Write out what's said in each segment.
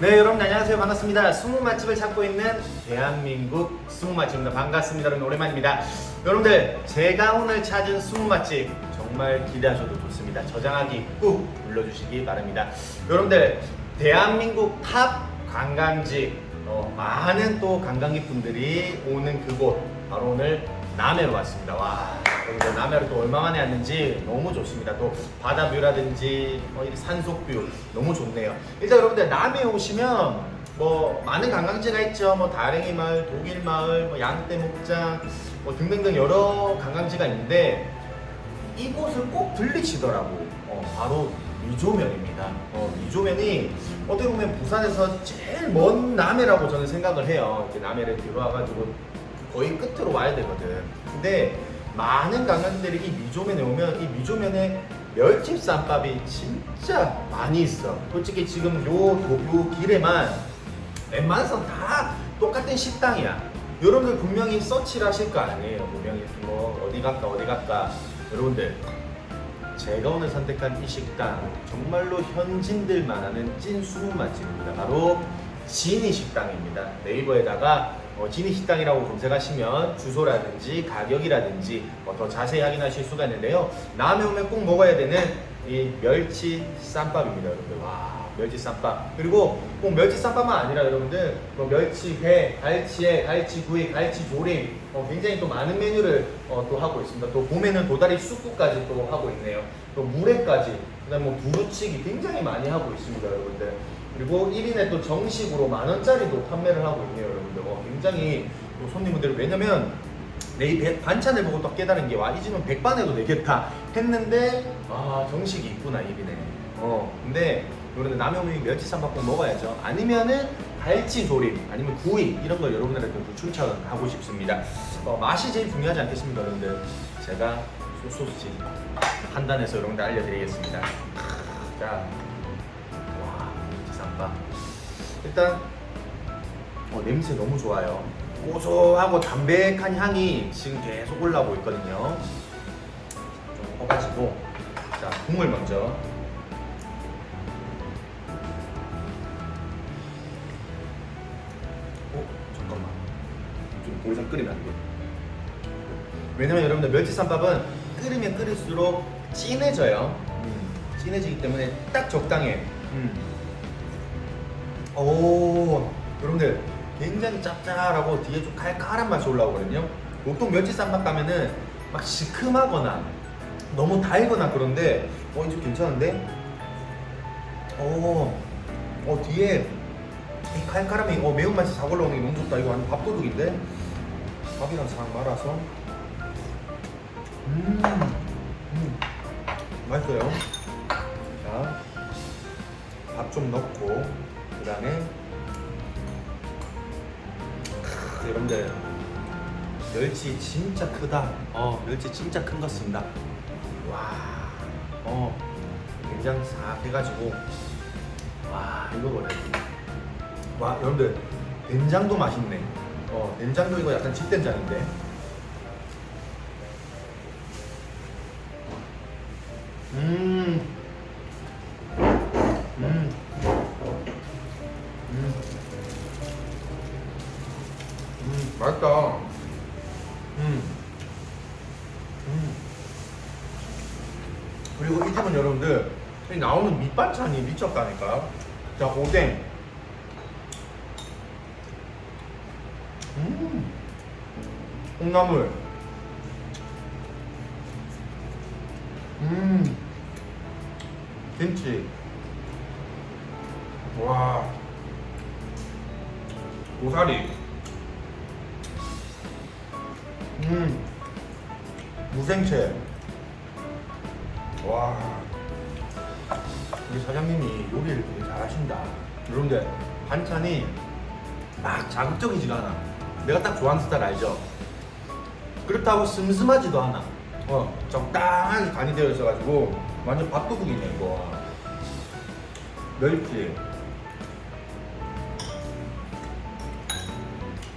네 여러분 안녕하세요. 반갑습니다. 스무 맛집을 찾고 있는 대한민국 스무 맛집입니다. 반갑습니다 여러분. 오랜만입니다. 여러분들 제가 오늘 찾은 스무 맛집 정말 기대하셔도 좋습니다. 저장하기 꾹 눌러주시기 바랍니다. 여러분들 대한민국 탑 관광지 어, 많은 또 관광객 분들이 오는 그곳 바로 오늘 남해로 왔습니다 와 여러분들 남해로 또 얼마 만에 왔는지 너무 좋습니다. 또 바다 뷰라든지 뭐 이 산속뷰 너무 좋네요. 일단 여러분들 남해 오시면 뭐 많은 관광지가 있죠. 뭐 다랭이 마을, 독일 마을, 뭐 양떼 목장 뭐 등등등 여러 관광지가 있는데 이곳을 꼭 들리시더라고. 어, 바로 미조면입니다. 어, 미조면이 어떻게 보면 부산에서 제일 먼 남해라고 저는 생각을 해요. 이렇게 남해를 들어와가지고 거의 끝으로 와야 되거든. 근데 많은 관광객들이 이 미조면에 오면 이 미조면에 멸치 쌈밥이 진짜 많이 있어. 솔직히 지금 요, 도- 요 길에만 웬만해서 다 똑같은 식당이야. 여러분들 분명히 서치를 하실 거 아니에요. 분명히 뭐 어디 갈까 어디 갈까. 여러분들 제가 오늘 선택한 이 식당 정말로 현진들만 아는 찐 수분 맛집입니다. 바로 지니 식당입니다. 네이버에다가 어, 지니 식당이라고 검색하시면 주소라든지 가격이라든지 어, 더 자세히 확인하실 수가 있는데요. 남해 오면 꼭 먹어야 되는 이 멸치 쌈밥입니다, 여러분들. 와, 멸치 쌈밥. 그리고 꼭 멸치 쌈밥만 아니라 여러분들 뭐 멸치 회, 갈치회, 갈치구이, 갈치조림 어, 굉장히 또 많은 메뉴를 어, 또 하고 있습니다. 또 봄에는 도다리 쑥국까지 또 하고 있네요. 또 물회까지, 그다음 뭐 두루치기 굉장히 많이 하고 있습니다, 여러분들. 그리고 1인에 또 정식으로 만 원짜리도 판매를 하고 있네요, 여러분들. 어, 굉장히 또 손님분들 왜냐면 내이 반찬을 보고 또 깨달은 게 와 이 집은 백반에도 되겠다 했는데 아 정식이 있구나 1인에. 어 근데 여러분들 남해오면 멸치 쌈밥국 먹어야죠. 아니면은 갈치 조림 아니면 구이 이런 걸 여러분들한테 좀 추천하고 싶습니다. 어, 맛이 제일 중요하지 않겠습니까, 여러분들? 제가 소소지 판단해서 여러분들 알려드리겠습니다. 자, 와, 쌈밥. 일단 어, 냄새 너무 좋아요. 고소하고 담백한 향이 지금 계속 올라오고 있거든요. 좀 퍼가지고 자 국물 먼저. 어 잠깐만 좀 더 이상 끓이면 안 돼. 왜냐면 여러분들 멸치쌈밥은 끓이면 끓일수록 진해져요. 음, 진해지기 때문에 딱 적당해. 음. 오, 여러분들 굉장히 짭짤하고 뒤에 좀 칼칼한 맛이 올라오거든요. 보통 멸치 쌈밥 가면은 막 시큼하거나 너무 달거나 그런데 어 이거 괜찮은데? 어, 어 뒤에 이 칼칼함이 어 매운맛이 싹 올라오는 게 너무 좋다. 이거 완전 밥도둑인데 밥이랑 싹 말아서 음, 음 맛있어요. 자, 밥 좀 넣고 그 다음에 여러분들 멸치 진짜 크다. 어 멸치 진짜 큰 것 같습니다. 와, 어 된장 싹 해가지고 와 이거 뭐래? 와 여러분들 된장도 맛있네. 어 된장도 이거 약간 집된장인데. 음. 음. 음. 맛있다. 음. 음. 그리고 이 집은 여러분들, 이 나오는 밑반찬이 미쳤다니까. 자, 오뎅. 음. 콩나물. 음. 김치. 와. 고사리. 음. 무생채. 와. 우리 사장님이 요리를 되게 잘하신다. 여러분들, 반찬이 막 자극적이지가 않아. 내가 딱 좋아하는 스타일 알죠? 그렇다고 슴슴하지도 않아. 어, 적당하게 간이 되어 있어가지고 완전 밥도둑이네 이거. 멸치,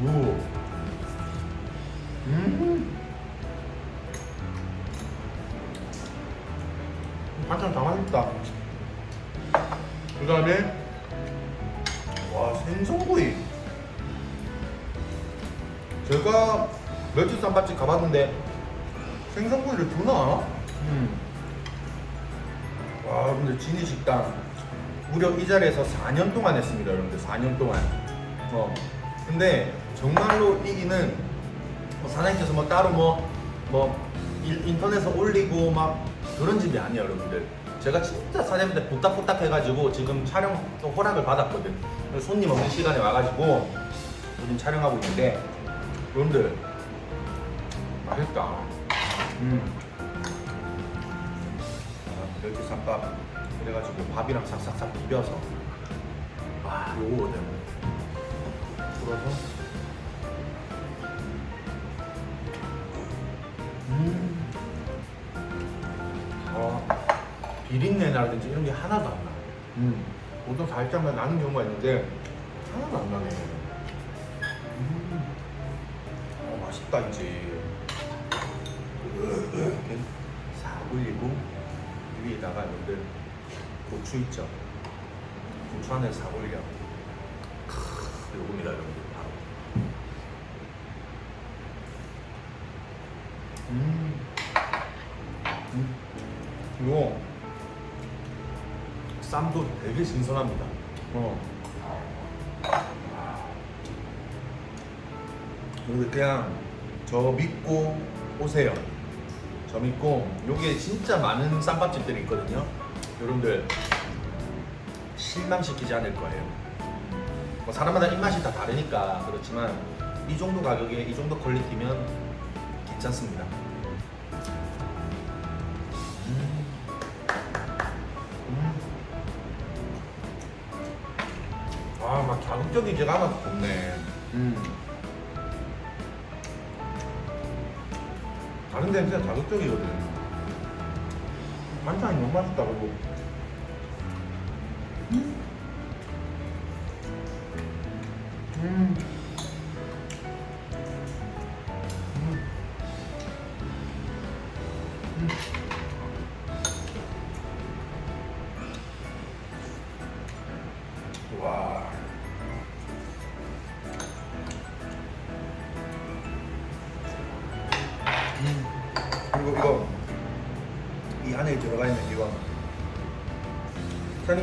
무, 음. 반찬 다 맛있다. 그 다음에, 와, 생선구이. 제가 멸치쌈밥집 가봤는데, 생선구이를 두나? 음. 와, 근데 진이 식당. 무려 이 자리에서 4년 동안 했습니다, 여러분들. 4년 동안. 어. 근데 정말로 이기는 뭐 사장님께서 뭐 따로 뭐뭐 인터넷에 올리고 막 그런 집이 아니에요 여러분들. 제가 진짜 사장님한테 부탁부탁 해가지고 지금 촬영 또 허락을 받았거든. 손님 없는 시간에 와가지고 지금 촬영하고 있는데 여러분들 맛있다. 음. 아, 이렇게 쌈밥. 그래가지고 밥이랑 싹싹싹 비벼서. 와 요거거든. 풀어서 음. 어, 비린내라든지 이런 게 하나도 안 나. 음. 보통 살짝만 나는 경우가 있는데 하나도 안 나네. 음. 어, 맛있다 이제. 이렇게 싹 올리고 위에다가 여러분들 고추 있죠? 고추 안에 싹 올려. 크, 요겁니다 여러분들 바로. 음. 음. 이거 쌈도 되게 신선합니다. 어. 여러분들 그냥 저 믿고 오세요. 저 믿고 여기에 진짜 많은 쌈밥집들이 있거든요. 여러분들 실망시키지 않을 거예요. 뭐 사람마다 입맛이 다 다르니까 그렇지만 이 정도 가격에 이 정도 퀄리티면 괜찮습니다. 음. 음. 아, 막 자극적이지가 않아서 좋네. 음. 다른 데는 진짜 자극적이거든. 반찬이 너무 맛있다고. 음. 음.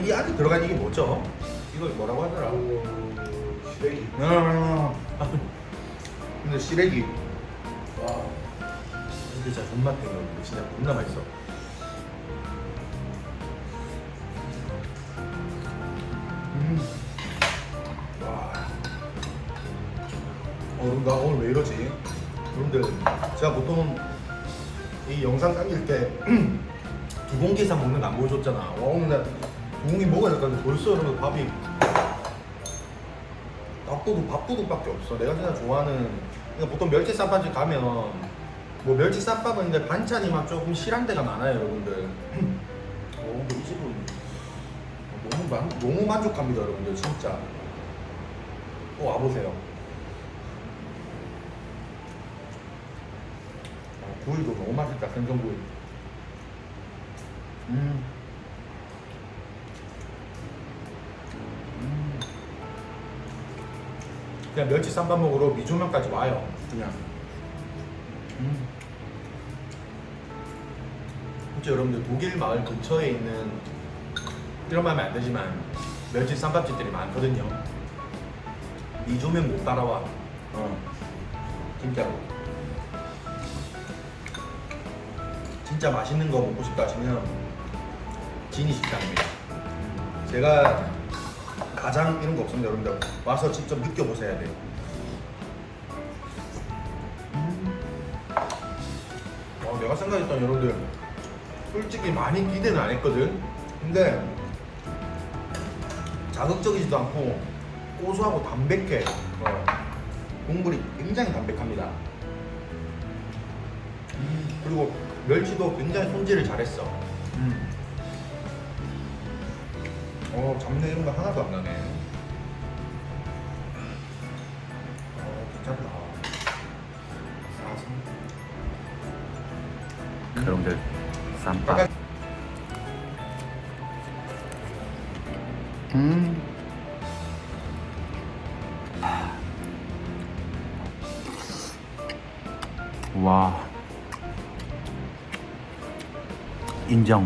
이 안에 들어가 있는 이게 뭐죠? 이거 뭐라고 하더라? 시래기. 아, 근데 시래기 와. 근데 진짜 존맛탱이 근데 진짜 겁나 맛있어 음. 와. 어, 나 오늘 왜 이러지? 여러분들, 제가 보통 이 영상 당길 때 두 공기 이상 먹는 거 안 보여줬잖아. 와, 오늘 나두 먹어야 될 건데 벌써 여러분 밥이 밥도둑, 밥도둑밖에 없어. 내가 진짜 좋아하는, 그러니까 보통 멸치 쌈밥집 가면 뭐 멸치 쌈밥은 근데 반찬이 막 조금 실한 데가 많아요, 여러분들. 어, 이 집은 너무 만, 너무 만족합니다, 여러분들 진짜. 꼭 와보세요. 어, 구이도 너무 맛있다, 생선구이. 음. 음. 그냥 멸치 쌈밥 먹으러 미조면까지 와요, 그냥. 음. 진짜 여러분들 독일 마을 근처에 있는 이런 말 하면 안 되지만 멸치 쌈밥집들이 많거든요. 미조면 못 따라와. 어. 진짜로. 진짜 맛있는 거 먹고 싶다 하시면 진이 식당입니다. 제가 가장 이런 거 없습니다, 여러분들. 와서 직접 느껴보셔야 돼요. 어, 내가 생각했던 여러분들 솔직히 많이 기대는 안 했거든. 근데 자극적이지도 않고 고소하고 담백해. 어, 국물이 굉장히 담백합니다. 음, 그리고 멸치도 굉장히 손질을 잘했어. 음. 어, 잡내 이런 거 하나도 안 나네. 어, 괜찮다. 여러분들 쌈밥. 음. 와 인정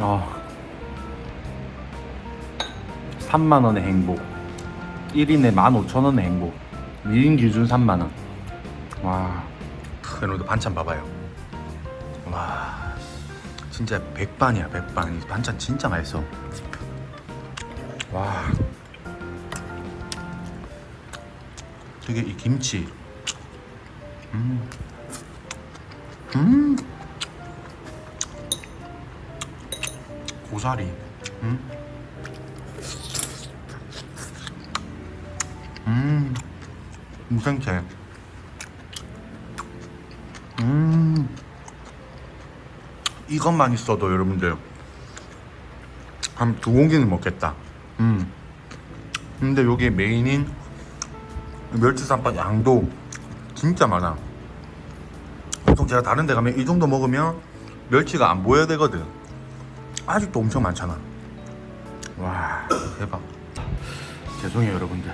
아. 3만원의 행복. 1인에 15,000원의 행복. 1인 기준 3만원. 와. 여러분들 반찬 봐봐요. 와 진짜 백반이야 백반. 이 반찬 진짜 맛있어. 와. 되게 이 김치. 음. 음. 고사리 음. 음. 무생채 음. 이것만 있어도 여러분들 한 두 공기는 먹겠다 음. 근데 여기 메인인 멸치쌈밥 양도 진짜 많아. 보통 제가 다른 데 가면 이 정도 먹으면 멸치가 안 보여야 되거든. 아직도 엄청 많잖아. 와, 대박. 죄송해요, 여러분들.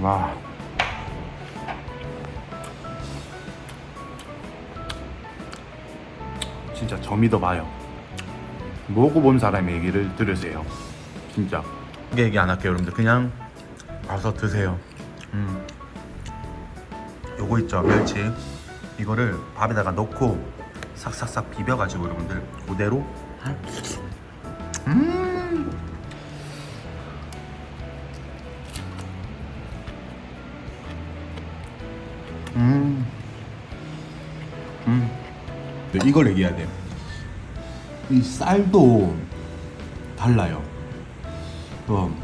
와. 진짜 점이 더 봐요. 먹어본 사람의 얘기를 들으세요. 진짜. 크게 얘기 안 할게요, 여러분들. 그냥 와서 드세요. 음. 요거 있죠, 멸치. 이거를 밥에다가 넣고 싹싹싹 비벼가지고 여러분들 그대로. 음. 음. 음. 네, 이걸 얘기해야 돼. 이 쌀도 달라요. 어,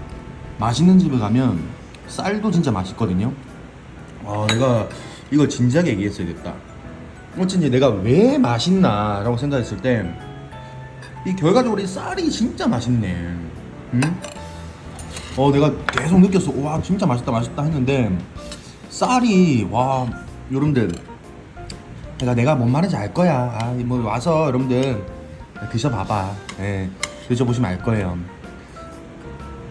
맛있는 집에 가면 쌀도 진짜 맛있거든요. 아, 내가 이걸 진지하게 얘기했어야겠다. 어쩐지 내가 왜 맛있나라고 생각했을 때 이 결과적으로 이 쌀이 진짜 맛있네. 응? 어, 내가 계속 느꼈어. 와, 진짜 맛있다, 맛있다 했는데 쌀이 와, 여러분들 내가 내가 뭔 말인지 알 거야. 아, 뭐 와서 여러분들 드셔봐봐. 예, 드셔보시면 알 거예요.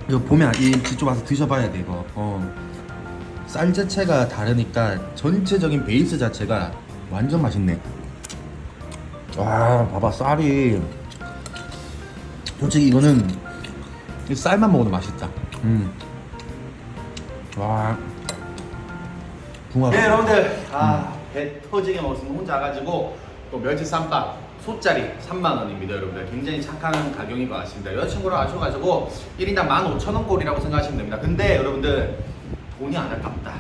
이거 보면 이 직접 와서 드셔봐야 돼 이거. 어. 쌀 자체가 다르니까 전체적인 베이스 자체가 완전 맛있네. 와, 봐봐 쌀이. 솔직히 이거는 이 쌀만 먹어도 맛있다. 음. 와. 붕어. 네 여러분들 아 배 터지게 먹었으면 혼자 가지고 또 멸치 쌈밥 소짜리 3만 원입니다 여러분들 굉장히 착한 가격인 것 같습니다 여자친구랑 아셔가지고 1인당 15,000원 꼴이라고 생각하시면 됩니다 근데 여러분들 돈이 안 아깝다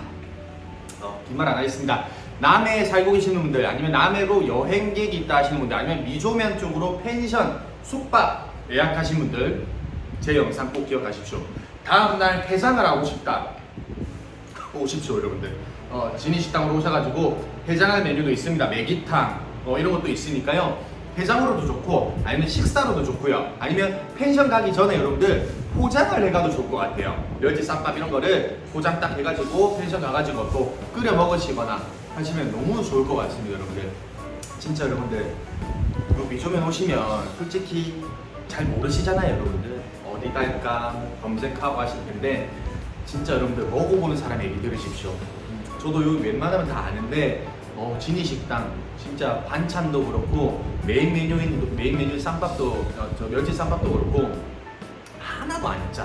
어, 빈말 안 하겠습니다 남해에 살고 계시는 분들 아니면 남해로 여행객이 있다 하시는 분들 아니면 미조면 쪽으로 펜션 숙박 예약하신 분들 제 영상 꼭 기억하십시오. 다음날 해산을 하고 싶다. 오십시오 여러분들. 어, 진희 식당으로 오셔가지고 해장할 메뉴도 있습니다. 매기탕 어, 이런 것도 있으니까요. 해장으로도 좋고 아니면 식사로도 좋고요. 아니면 펜션 가기 전에 여러분들 포장을 해가도 좋을 것 같아요. 멸치 쌈밥 이런 거를 포장 딱 해가지고 펜션 가가지고 또 끓여 먹으시거나 하시면 너무 좋을 것 같습니다 여러분들. 진짜 여러분들 요 미조면 오시면 솔직히 잘 모르시잖아요 여러분들. 어디 갈까 검색하고 하실 텐데 진짜 여러분들 먹어보는 사람 얘기 들으십시오. 저도 요 웬만하면 다 아는데 어, 진희 식당 진짜 반찬도 그렇고 메인 메뉴인 메인 메뉴 쌈밥도 어, 저 멸치 쌈밥도 그렇고 하나도 안 짜.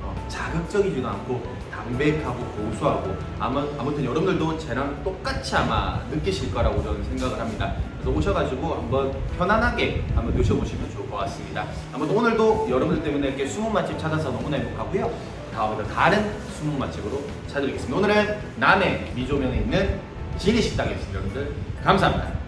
어, 자극적이지도 않고 담백하고 고소하고 아마 아무튼 여러분들도 쟤랑 똑같이 아마 느끼실 거라고 저는 생각을 합니다. 그래서 오셔가지고 한번 편안하게 한번 드셔보시면 좋을 것 같습니다. 아무튼 오늘도 여러분들 때문에 이렇게 숨은 맛집 찾아서 너무나 행복하고요. 다음에도 다른 숨은 맛집으로 찾아드리겠습니다. 오늘은 남해 미조면에 있는 진희 식당이었습니다. 여러분들 감사합니다.